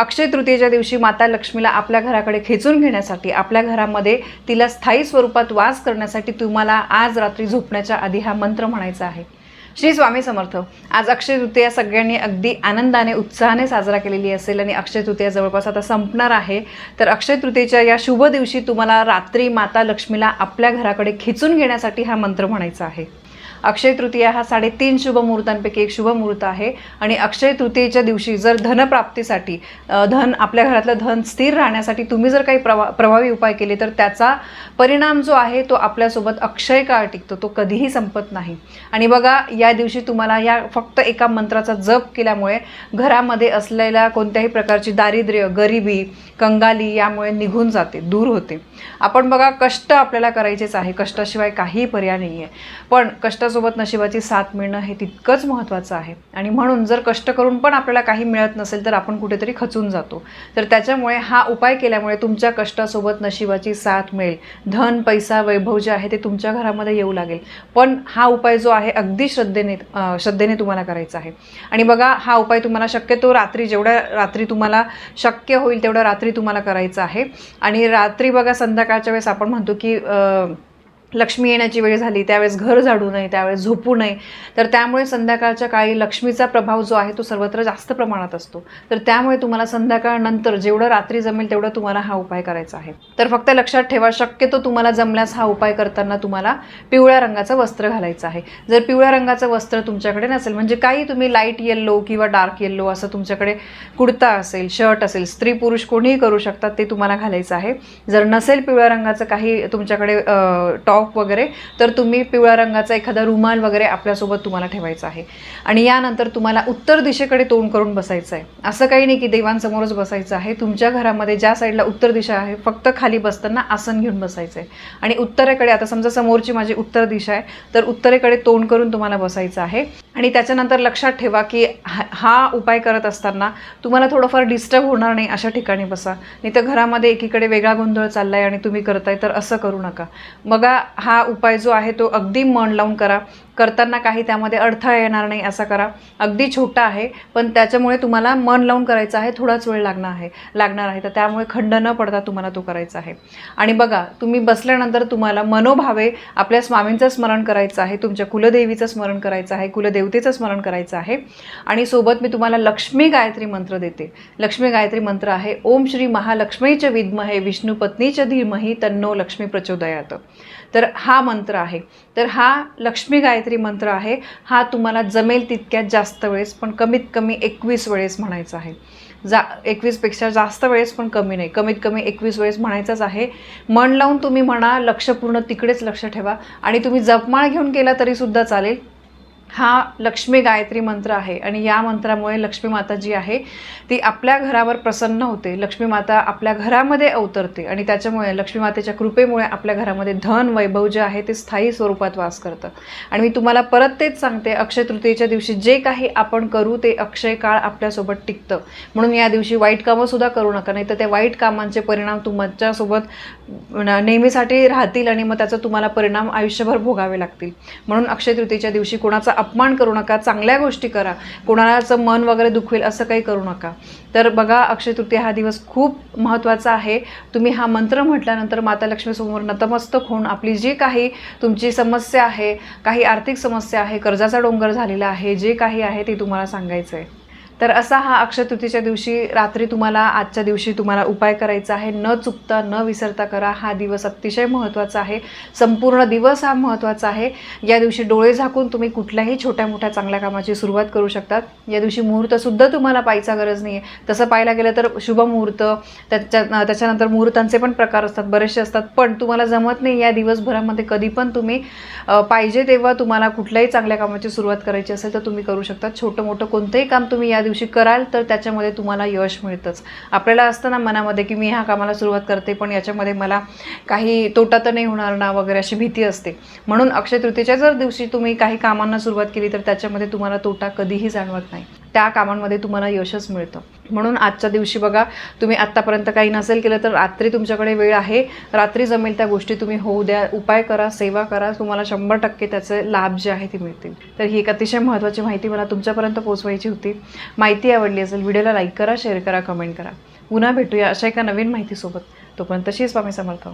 अक्षय तृतीयेच्या दिवशी माता लक्ष्मीला आपल्या घराकडे खेचून घेण्यासाठी आपल्या घरामध्ये तिला स्थायी स्वरूपात वास करण्यासाठी तुम्हाला आज रात्री झोपण्याच्या आधी हा मंत्र म्हणायचा आहे. श्री स्वामी समर्थ आज अक्षय तृतीया सगळ्यांनी अगदी आनंदाने उत्साहाने साजरा केलेली असेल आणि अक्षय तृतीया जवळपास आता संपणार आहे तर अक्षय तृतीयेच्या या शुभ दिवशी तुम्हाला रात्री माता लक्ष्मीला आपल्या घराकडे खेचून घेण्यासाठी हा मंत्र म्हणायचा आहे. अक्षय तृतीया हा साडेतीन शुभ मुहूर्तांपैकी एक शुभ मुहूर्त आहे. आणि अक्षय तृतीयेच्या दिवशी जर धनप्राप्तीसाठी धन आपल्या घरातलं धन स्थिर राहण्यासाठी तुम्ही जर काही प्रवा प्रभावी उपाय केले तर त्याचा परिणाम जो आहे तो आपल्यासोबत अक्षय काळ टिकतो तो कधीही संपत नाही. आणि बघा या दिवशी तुम्हाला या फक्त एका मंत्राचा जप केल्यामुळे घरामध्ये असलेल्या कोणत्याही प्रकारची दारिद्र्य गरिबी कंगाली यामुळे निघून जाते दूर होते. आपण बघा कष्ट आपल्याला करायचेच आहे. कष्टाशिवाय काहीही पर्याय नाही आहे पण कष्ट त्याच्यासोबत नशिबाची साथ मिळणं हे तितकंच महत्त्वाचं आहे. आणि म्हणून जर कष्ट करून पण आपल्याला काही मिळत नसेल तर आपण कुठेतरी खचून जातो. तर त्याच्यामुळे हा उपाय केल्यामुळे तुमच्या कष्टासोबत नशिबाची साथ मिळेल. धन पैसा वैभव जे आहे ते तुमच्या घरामध्ये येऊ लागेल. पण हा उपाय जो आहे अगदी श्रद्धेने श्रद्धेने तुम्हाला करायचा आहे. आणि बघा हा उपाय तुम्हाला शक्यतो रात्री जेवढ्या रात्री तुम्हाला शक्य होईल तेवढ्या रात्री तुम्हाला करायचा आहे. आणि रात्री बघा संध्याकाळच्या वेळेस आपण म्हणतो की लक्ष्मी येण्याची वेळ झाली त्यावेळेस घर झाडू नये त्यावेळेस झोपू नये. तर त्यामुळे संध्याकाळच्या काळी लक्ष्मीचा प्रभाव जो आहे तो सर्वत्र जास्त प्रमाणात असतो. तर त्यामुळे तुम्हाला संध्याकाळनंतर जेवढं रात्री जमेल तेवढं तुम्हाला हा उपाय करायचा आहे. तर फक्त लक्षात ठेवा शक्यतो तुम्हाला जमल्यास हा उपाय करताना तुम्हाला पिवळ्या रंगाचं वस्त्र घालायचं आहे. जर पिवळ्या रंगाचं वस्त्र तुमच्याकडे नसेल म्हणजे काही तुम्ही लाइट येल्लो किंवा डार्क येल्लो असं तुमच्याकडे कुर्ता असेल शर्ट असेल स्त्री पुरुष कोणीही करू शकतात ते तुम्हाला घालायचं आहे. जर नसेल पिवळ्या रंगाचं काही तुमच्याकडे टॉप वगैरे तर तुम्ही पिवळ्या रंगाचा एखादा रुमाल वगैरे आपल्यासोबत तुम्हाला ठेवायचा आहे. आणि यानंतर तुम्हाला उत्तर दिशेकडे तोंड करून बसायचं आहे. असं काही नाही की देवांसमोरच बसायचं आहे. तुमच्या घरामध्ये ज्या साईडला उत्तर दिशा आहे फक्त खाली बसताना आसन घेऊन बसायचं आहे आणि उत्तरेकडे आता समजा समोरची माझी उत्तर दिशा आहे तर उत्तरेकडे तोंड करून तुम्हाला बसायचं आहे. आणि त्याच्यानंतर लक्षात ठेवा की हा हा उपाय करत असताना तुम्हाला थोडंफार डिस्टर्ब होणार नाही अशा ठिकाणी बसा. नाही तर घरामध्ये एकीकडे वेगळा गोंधळ चालला आहे आणि तुम्ही करताय तर असं करू नका. बघा हा उपाय जो आहे तो अगदी मन लावून करा. करताना काही त्यामध्ये अडथळा येणार नाही असा करा. अगदी छोटा आहे पण त्याच्यामुळे तुम्हाला मन लावून करायचं आहे थोडाच वेळ लागणार आहे लागणार आहे. तर त्यामुळे खंड न पडता तुम्हाला तो करायचा आहे. आणि बघा तुम्ही बसल्यानंतर तुम्हाला मनोभावे आपल्या स्वामींचं स्मरण करायचं आहे तुमच्या कुलदेवीचं स्मरण करायचं आहे कुलदेवी देवतेचं स्मरण करायचं आहे. आणि सोबत मी तुम्हाला लक्ष्मी गायत्री मंत्र देते. लक्ष्मी गायत्री मंत्र आहे ओम श्री महालक्ष्मीच विद्महे विष्णू पत्नीच धीमही तन्नो लक्ष्मी प्रचोदयात. तर हा मंत्र आहे. तर हा लक्ष्मी गायत्री मंत्र आहे. हा तुम्हाला जमेल तितक्यात जास्त वेळेस पण कमीत कमी एकवीस वेळेस म्हणायचा आहे. जा एकवीसपेक्षा जास्त वेळेस पण कमी नाही. कमीत कमी एकवीस वेळेस म्हणायचंच आहे. मन लावून तुम्ही म्हणा लक्ष पूर्ण तिकडेच लक्ष ठेवा. आणि तुम्ही जपमाळ घेऊन केला तरीसुद्धा चालेल. हा लक्ष्मी गायत्री मंत्र आहे आणि या मंत्रामुळे लक्ष्मी माता जी आहे ती आपल्या घरावर प्रसन्न होते. लक्ष्मी माता आपल्या घरामध्ये अवतरते आणि त्याच्यामुळे लक्ष्मी मातेच्या कृपेमुळे आपल्या घरामध्ये धन वैभव जे आहे ते स्थायी स्वरूपात वास करतं. आणि मी तुम्हाला परत तेच सांगते अक्षय तृतीयेच्या दिवशी जे काही आपण करू ते अक्षय काळ आपल्यासोबत टिकतं. म्हणून या दिवशी वाईट कामंसुद्धा करू नका नाही तर त्या वाईट कामांचे परिणाम तुमच्यासोबत नेहमीसाठी राहतील आणि मग त्याचा तुम्हाला परिणाम आयुष्यभर भोगावे लागतील. म्हणून अक्षय तृतीयेच्या दिवशी कोणाचा अपमान करू नका चांगल्या गोष्टी करा. कोणाचं मन वगैरे दुखवेल असं काही करू नका. तर बघा अक्षय तृतीया हा दिवस खूप महत्त्वाचा आहे. तुम्ही हा मंत्र म्हटल्यानंतर माता लक्ष्मीसमोर नतमस्तक होऊन आपली जी काही तुमची समस्या आहे काही आर्थिक समस्या आहे कर्जाचा डोंगर झालेला आहे जे काही आहे ते तुम्हाला सांगायचं आहे तर असा हा अक्षय तृतीच्या दिवशी रात्री तुम्हाला आजच्या दिवशी तुम्हाला उपाय करायचा आहे. न चुकता न विसरता करा. हा दिवस अतिशय महत्त्वाचा आहे. संपूर्ण दिवस हा महत्त्वाचा आहे. या दिवशी डोळे झाकून तुम्ही कुठल्याही छोट्या मोठ्या चांगल्या कामाची सुरुवात करू शकतात. या दिवशी मुहूर्तसुद्धा तुम्हाला पाहायचा गरज नाही आहे तसं पाहायला गेलं तर शुभ मुहूर्त त्याच्या त्याच्यानंतर मुहूर्तांचे पण प्रकार असतात बरेचसे असतात. पण तुम्हाला जमत नाही या दिवसभरामध्ये कधी पण तुम्ही पाहिजे तेव्हा तुम्हाला कुठल्याही चांगल्या कामाची सुरुवात करायची असेल तर तुम्ही करू शकता. छोटं मोठं कोणतंही काम तुम्ही या दिवशी कराल तर त्याच्यामध्ये तुम्हाला यश मिळतंच. आपल्याला असतं ना मनामध्ये की मी ह्या कामाला सुरुवात करते पण याच्यामध्ये मला काही तोटा तर नाही होणार ना वगैरे अशी भीती असते. म्हणून अक्षय तृतीयेच्या जर दिवशी तुम्ही काही कामांना सुरुवात केली तर त्याच्यामध्ये तुम्हाला तोटा कधीही जाणवत नाही. त्या कामांमध्ये तुम्हाला यशच मिळतं. म्हणून आजच्या दिवशी बघा तुम्ही आत्तापर्यंत काही नसेल केलं तर रात्री तुमच्याकडे वेळ आहे. रात्री जमेल त्या गोष्टी तुम्ही होऊ द्या. उपाय करा सेवा करा. तुम्हाला शंभर टक्के त्याचे लाभ जे आहे ते मिळतील. तर ही एक अतिशय महत्त्वाची माहिती मला तुमच्यापर्यंत पोचवायची होती. माहिती आवडली असेल व्हिडिओला लाईक करा शेअर करा कमेंट करा. पुन्हा भेटूया अशा एका नवीन माहितीसोबत. तोपर्यंत तशीच स्वामी समर्थ.